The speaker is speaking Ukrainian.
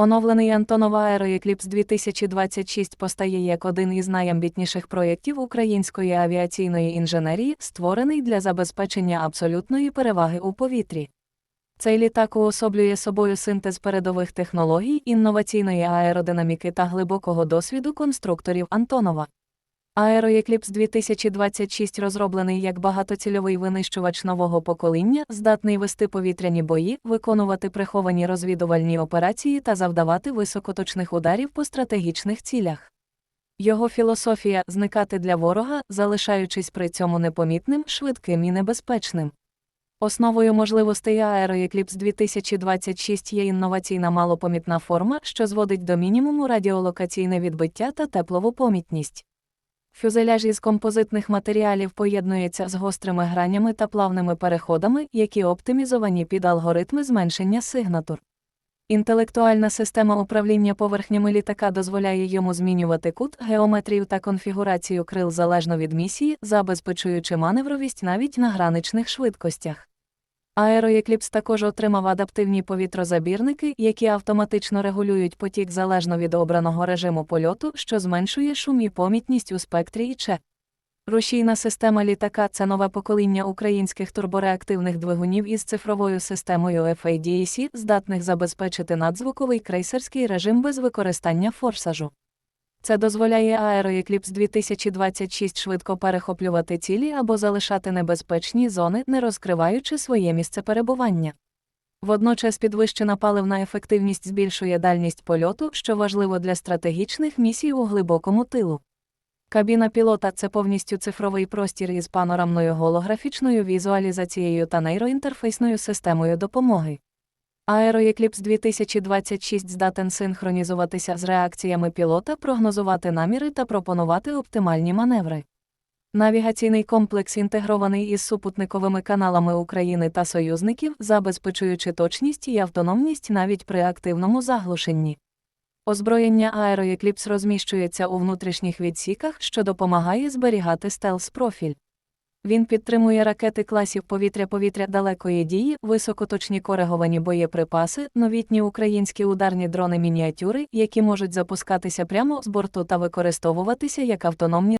Оновлений Антонова Аероекліпс 2026 постає як один із найамбітніших проєктів української авіаційної інженерії, створений для забезпечення абсолютної переваги у повітрі. Цей літак уособлює собою синтез передових технологій, інноваційної аеродинаміки та глибокого досвіду конструкторів Антонова. Аероекліпс 2026 розроблений як багатоцільовий винищувач нового покоління, здатний вести повітряні бої, виконувати приховані розвідувальні операції та завдавати високоточних ударів по стратегічних цілях. Його філософія зникати для ворога, залишаючись при цьому непомітним, швидким і небезпечним. Основою можливостей Аероекліпс 2026 є інноваційна малопомітна форма, що зводить до мінімуму радіолокаційне відбиття та теплову помітність. Фюзеляж із композитних матеріалів поєднується з гострими гранями та плавними переходами, які оптимізовані під алгоритми зменшення сигнатур. Інтелектуальна система управління поверхнями літака дозволяє йому змінювати кут, геометрію та конфігурацію крил залежно від місії, забезпечуючи маневровість навіть на граничних швидкостях. Аероекліпс також отримав адаптивні повітрозабірники, які автоматично регулюють потік залежно від обраного режиму польоту, що зменшує шум і помітність у спектрі ІЧ. Рушійна система літака це нове покоління українських турбореактивних двигунів із цифровою системою FADEC, здатних забезпечити надзвуковий крейсерський режим без використання форсажу. Це дозволяє Аероекліпс 2026 швидко перехоплювати цілі або залишати небезпечні зони, не розкриваючи своє місце перебування. Водночас підвищена паливна ефективність збільшує дальність польоту, що важливо для стратегічних місій у глибокому тилу. Кабіна пілота це повністю цифровий простір із панорамною голографічною візуалізацією та нейроінтерфейсною системою допомоги. Аероекліпс 2026 здатен синхронізуватися з реакціями пілота, прогнозувати наміри та пропонувати оптимальні маневри. Навігаційний комплекс інтегрований із супутниковими каналами України та союзників, забезпечуючи точність і автономність навіть при активному заглушенні. Озброєння Аероекліпс розміщується у внутрішніх відсіках, що допомагає зберігати стелс-профіль. Він підтримує ракети класів повітря-повітря далекої дії, високоточні кориговані боєприпаси, новітні українські ударні дрони мініатюри, які можуть запускатися прямо з борту та використовуватися як автономні